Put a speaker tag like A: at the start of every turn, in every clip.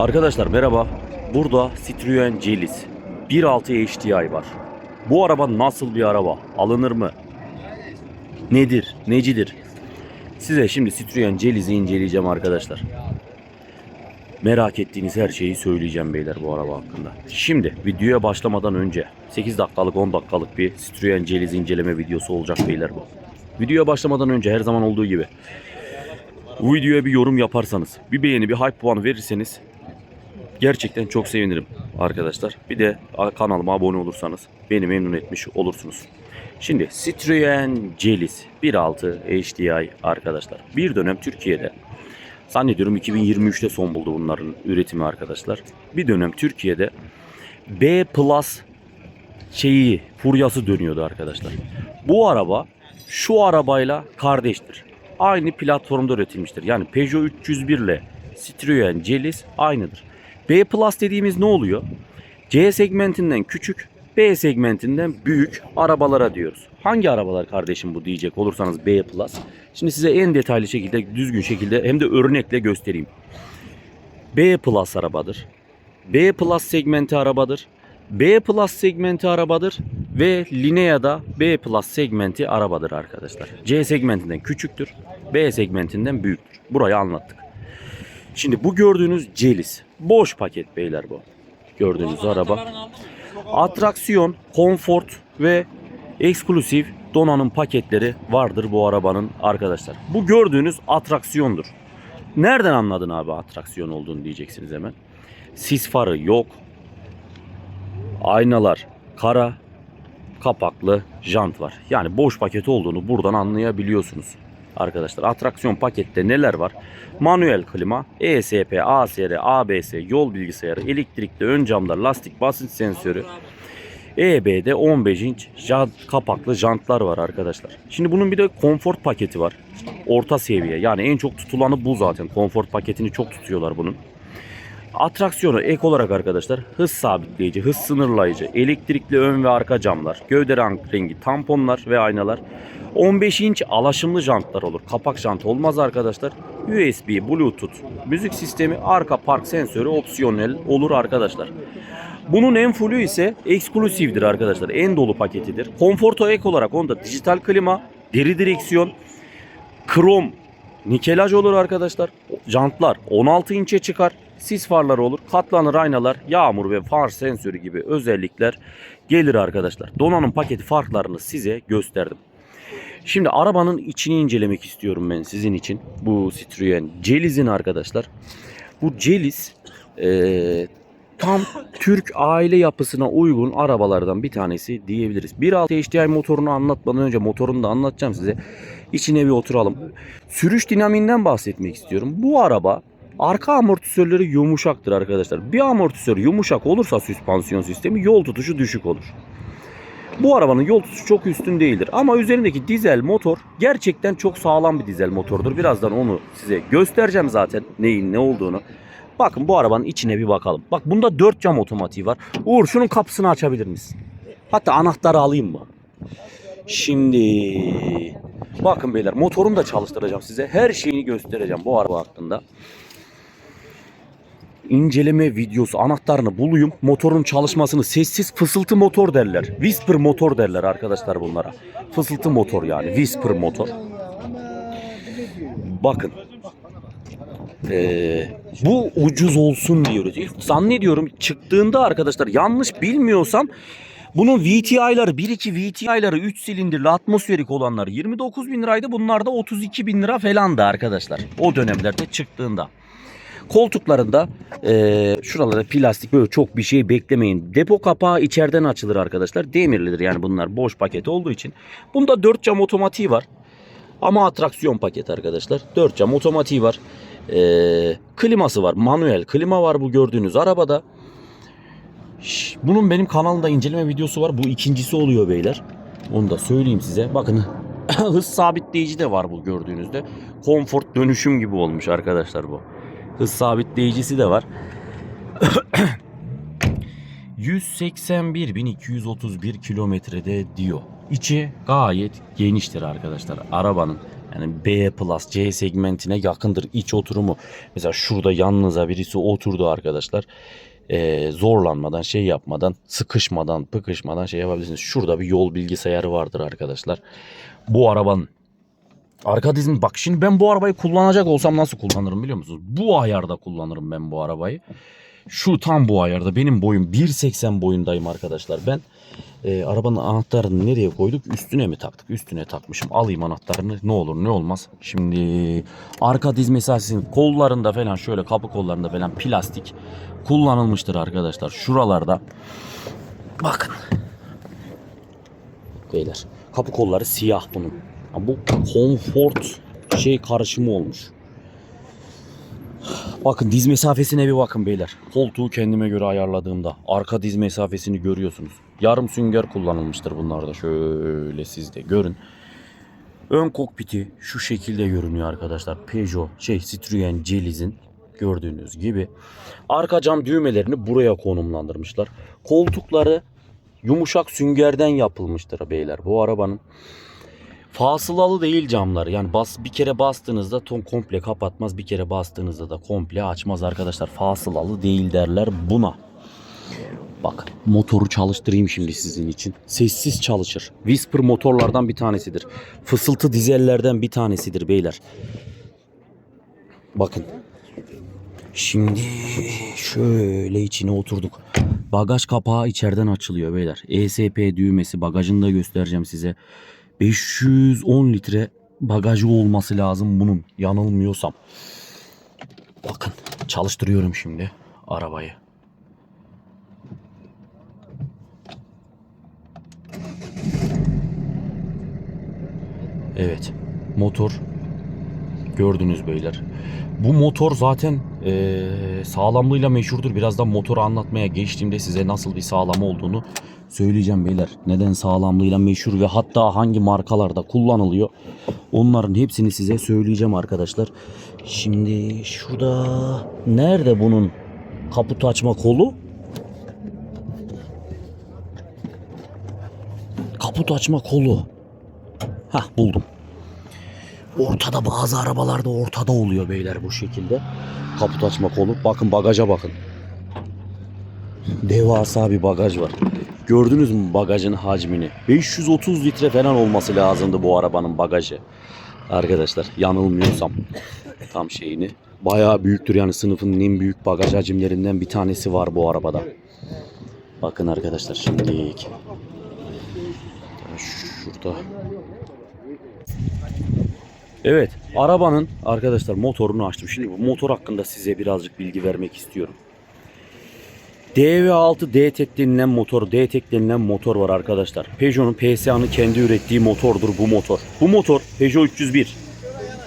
A: Arkadaşlar merhaba. Burada Citroen Celis 1.6 HDI var. Bu araba nasıl bir araba? Alınır mı? Nedir? Necidir? Size şimdi Citroen Celis'i inceleyeceğim arkadaşlar. Merak ettiğiniz her şeyi söyleyeceğim beyler bu araba hakkında. Şimdi videoya başlamadan önce 8 dakikalık 10 dakikalık bir Citroen Celis inceleme videosu olacak beyler bu. Videoya başlamadan önce her zaman olduğu gibi bu videoya bir yorum yaparsanız, bir beğeni, bir hype puanı verirseniz gerçekten çok sevinirim arkadaşlar. Bir de kanalıma abone olursanız beni memnun etmiş olursunuz. Şimdi Citroen Celis 1.6 HDI arkadaşlar. Bir dönem Türkiye'de zannediyorum 2023'te son buldu bunların üretimi arkadaşlar. Bir dönem Türkiye'de B Plus şeyi furyası dönüyordu arkadaşlar. Bu araba şu arabayla kardeştir. Aynı platformda üretilmiştir. Yani Peugeot 301 ile Citroen Celis aynıdır. B Plus dediğimiz ne oluyor? C segmentinden küçük, B segmentinden büyük arabalara diyoruz. Hangi arabalar kardeşim bu diyecek olursanız B Plus. Şimdi size en detaylı şekilde, düzgün şekilde hem de örnekle göstereyim. B Plus arabadır. B Plus segmenti arabadır. B Plus segmenti arabadır ve Linea'da B Plus segmenti arabadır arkadaşlar. C segmentinden küçüktür, B segmentinden büyüktür. Burayı anlattık. Şimdi bu gördüğünüz Celis. Boş paket beyler bu. Gördüğünüz araba. Atraksiyon, konfort ve eksklusif donanım paketleri vardır bu arabanın arkadaşlar. Bu gördüğünüz atraksiyondur. Nereden anladın abi atraksiyon olduğunu diyeceksiniz hemen. Sis farı yok. Aynalar kara, kapaklı jant var. Yani boş paket olduğunu buradan anlayabiliyorsunuz. Arkadaşlar atraksiyon pakette neler var? Manuel klima, ESP, ASR, ABS, yol bilgisayarı, elektrikli ön camlar, lastik basınç sensörü, EB'de 15 inç jant, kapaklı jantlar var arkadaşlar. Şimdi bunun bir de konfort paketi var. Orta seviye. Yani en çok tutulanı bu zaten. Konfort paketini çok tutuyorlar bunun. Atraksiyonu ek olarak arkadaşlar hız sabitleyici, hız sınırlayıcı, elektrikli ön ve arka camlar, gövde rengi tamponlar ve aynalar, 15 inç alaşımlı jantlar olur. Kapak jant olmaz arkadaşlar. USB, Bluetooth, müzik sistemi, arka park sensörü opsiyonel olur arkadaşlar. Bunun en fullü ise eksklusifdir arkadaşlar. En dolu paketidir. Konforto ek olarak onda dijital klima, deri direksiyon, krom, nikelaj olur arkadaşlar. Jantlar 16 inçe çıkar. Sis farları olur. Katlanır aynalar, yağmur ve far sensörü gibi özellikler gelir arkadaşlar. Donanım paketi farklarını size gösterdim. Şimdi arabanın içini incelemek istiyorum ben sizin için. Bu Citroen Celis'in arkadaşlar. Bu Celis eee, tam Türk aile yapısına uygun arabalardan bir tanesi diyebiliriz. 1.6 HDI motorunu anlatmadan önce motorunu da anlatacağım size. İçine bir oturalım. Sürüş dinamiğinden bahsetmek istiyorum. Bu araba arka amortisörleri yumuşaktır arkadaşlar. Bir amortisör yumuşak olursa süspansiyon sistemi yol tutuşu düşük olur. Bu arabanın yol tutuşu çok üstün değildir. Ama üzerindeki dizel motor gerçekten çok sağlam bir dizel motordur. Birazdan onu size göstereceğim zaten neyin ne olduğunu. Bakın bu arabanın içine bir bakalım. Bak bunda 4 cam otomatiği var. Uğur şunun kapısını açabilir misin? Hatta anahtarı alayım mı? Şimdi bakın beyler motorunu da çalıştıracağım size. Her şeyini göstereceğim bu araba hakkında. İnceleme videosu anahtarını bulayım. Motorun çalışmasını sessiz fısıltı motor derler. Whisper motor derler arkadaşlar bunlara. Fısıltı motor yani whisper motor. Bakın. Ee, bu ucuz olsun diyoruz. İlk zannediyorum çıktığında arkadaşlar yanlış bilmiyorsam bunun VTI'ları 1-2 VTI'ları 3 silindirli atmosferik olanlar 29 bin liraydı. Bunlar da 32 bin lira falandı arkadaşlar. O dönemlerde çıktığında. Koltuklarında eee şuralarda plastik böyle çok bir şey beklemeyin. Depo kapağı içeriden açılır arkadaşlar. Demirlidir yani bunlar boş paket olduğu için. Bunda 4 cam otomatiği var. Ama atraksiyon paket arkadaşlar. 4 cam otomatiği var. Eee, kliması var. Manuel klima var bu gördüğünüz arabada. Bunun benim kanalımda inceleme videosu var. Bu ikincisi oluyor beyler. Onu da söyleyeyim size. Bakın hız sabitleyici de var bu gördüğünüzde. Konfort dönüşüm gibi olmuş arkadaşlar bu. Hız sabitleyicisi de var. 181.231 kilometrede diyor. İçi gayet geniştir arkadaşlar arabanın. Yani B plus C segmentine yakındır iç oturumu. Mesela şurada yanınıza birisi oturdu arkadaşlar. Ee, zorlanmadan şey yapmadan sıkışmadan pıkışmadan şey yapabilirsiniz. Şurada bir yol bilgisayarı vardır arkadaşlar. Bu arabanın arka dizim bak şimdi ben bu arabayı kullanacak olsam nasıl kullanırım biliyor musunuz? Bu ayarda kullanırım ben bu arabayı. Şu tam bu ayarda benim boyum 1.80 boyundayım arkadaşlar. Ben e, arabanın anahtarını nereye koyduk? Üstüne mi taktık? Üstüne takmışım. Alayım anahtarını ne olur ne olmaz. Şimdi arka diz mesafesinin kollarında falan şöyle kapı kollarında falan plastik kullanılmıştır arkadaşlar. Şuralarda bakın. Beyler kapı kolları siyah bunun. Bu konfort şey karışımı olmuş. Bakın diz mesafesine bir bakın beyler. Koltuğu kendime göre ayarladığımda arka diz mesafesini görüyorsunuz. Yarım sünger kullanılmıştır bunlarda. Şöyle siz de görün. Ön kokpiti şu şekilde görünüyor arkadaşlar. Peugeot, şey Citroen Celiz'in gördüğünüz gibi. Arka cam düğmelerini buraya konumlandırmışlar. Koltukları yumuşak süngerden yapılmıştır beyler bu arabanın. Fasılalı değil camlar. Yani bas bir kere bastığınızda ton komple kapatmaz. Bir kere bastığınızda da komple açmaz arkadaşlar. Fasılalı değil derler buna. Bak motoru çalıştırayım şimdi sizin için. Sessiz çalışır. Whisper motorlardan bir tanesidir. Fısıltı dizellerden bir tanesidir beyler. Bakın. Şimdi şöyle içine oturduk. Bagaj kapağı içeriden açılıyor beyler. ESP düğmesi bagajını da göstereceğim size. 510 litre bagajı olması lazım bunun yanılmıyorsam. Bakın çalıştırıyorum şimdi arabayı. Evet motor gördünüz beyler. Bu motor zaten eee, sağlamlığıyla meşhurdur. Birazdan motoru anlatmaya geçtiğimde size nasıl bir sağlam olduğunu söyleyeceğim beyler. Neden sağlamlığıyla meşhur ve hatta hangi markalarda kullanılıyor. Onların hepsini size söyleyeceğim arkadaşlar. Şimdi şurada nerede bunun kaput açma kolu? Kaput açma kolu. Hah buldum. Ortada bazı arabalarda ortada oluyor beyler bu şekilde. Kaput açma kolu. Bakın bagaja bakın. Devasa bir bagaj var. Gördünüz mü bagajın hacmini? 530 litre falan olması lazımdı bu arabanın bagajı. Arkadaşlar yanılmıyorsam tam şeyini. Bayağı büyüktür yani sınıfın en büyük bagaj hacimlerinden bir tanesi var bu arabada. Bakın arkadaşlar şimdi şurada Evet, arabanın arkadaşlar motorunu açtım. Şimdi bu motor hakkında size birazcık bilgi vermek istiyorum. DV6 D-Tek denilen motor, D-Tek denilen motor var arkadaşlar. Peugeot'un PSA'nın kendi ürettiği motordur bu motor. Bu motor Peugeot 301.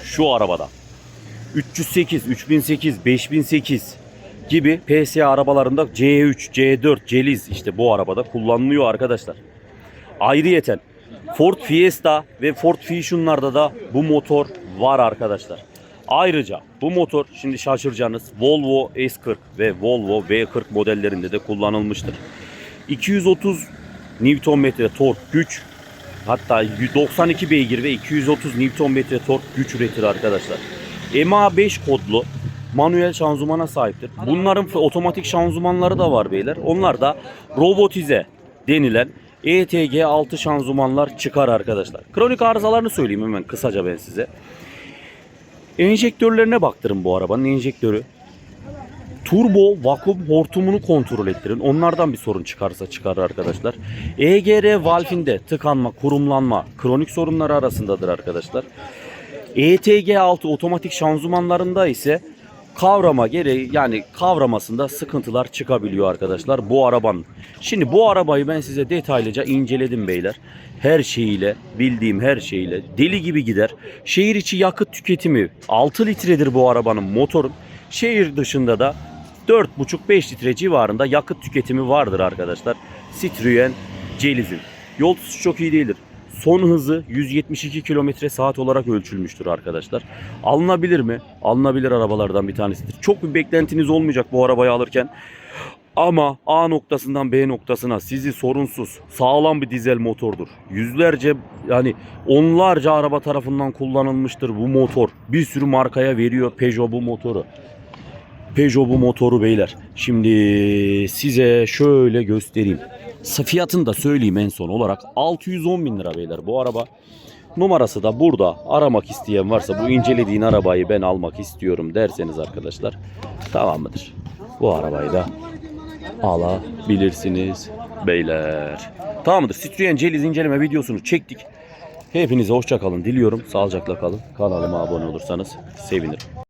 A: Şu arabada. 308, 3008, 5008 gibi PSA arabalarında C3, C4, Celiz işte bu arabada kullanılıyor arkadaşlar. Ayrıyeten Ford Fiesta ve Ford Fusion'larda da bu motor var arkadaşlar. Ayrıca bu motor şimdi şaşıracağınız Volvo S40 ve Volvo V40 modellerinde de kullanılmıştır. 230 Nm tork güç hatta 92 beygir ve 230 Nm tork güç üretir arkadaşlar. MA5 kodlu manuel şanzımana sahiptir. Bunların otomatik şanzımanları da var beyler. Onlar da robotize denilen ETG 6 şanzımanlar çıkar arkadaşlar. Kronik arızalarını söyleyeyim hemen kısaca ben size. Enjektörlerine baktırın bu arabanın enjektörü. Turbo vakum hortumunu kontrol ettirin. Onlardan bir sorun çıkarsa çıkar arkadaşlar. EGR valfinde tıkanma, kurumlanma, kronik sorunlar arasındadır arkadaşlar. ETG6 otomatik şanzımanlarında ise kavrama gereği yani kavramasında sıkıntılar çıkabiliyor arkadaşlar bu arabanın. Şimdi bu arabayı ben size detaylıca inceledim beyler. Her şeyiyle bildiğim her şeyiyle deli gibi gider. Şehir içi yakıt tüketimi 6 litredir bu arabanın motorun. Şehir dışında da 4,5-5 litre civarında yakıt tüketimi vardır arkadaşlar. Citroen Celiz'in. Yol tutuşu çok iyi değildir. Son hızı 172 km saat olarak ölçülmüştür arkadaşlar. Alınabilir mi? Alınabilir arabalardan bir tanesidir. Çok bir beklentiniz olmayacak bu arabayı alırken. Ama A noktasından B noktasına sizi sorunsuz sağlam bir dizel motordur. Yüzlerce yani onlarca araba tarafından kullanılmıştır bu motor. Bir sürü markaya veriyor Peugeot bu motoru. Peugeot bu motoru beyler. Şimdi size şöyle göstereyim. Fiyatını da söyleyeyim en son olarak. 610 bin lira beyler bu araba. Numarası da burada. Aramak isteyen varsa bu incelediğin arabayı ben almak istiyorum derseniz arkadaşlar. Tamam mıdır? Bu arabayı da alabilirsiniz beyler. Tamam mıdır? Citroen Celiz inceleme videosunu çektik. Hepinize hoşça kalın diliyorum. Sağlıcakla kalın. Kanalıma abone olursanız sevinirim.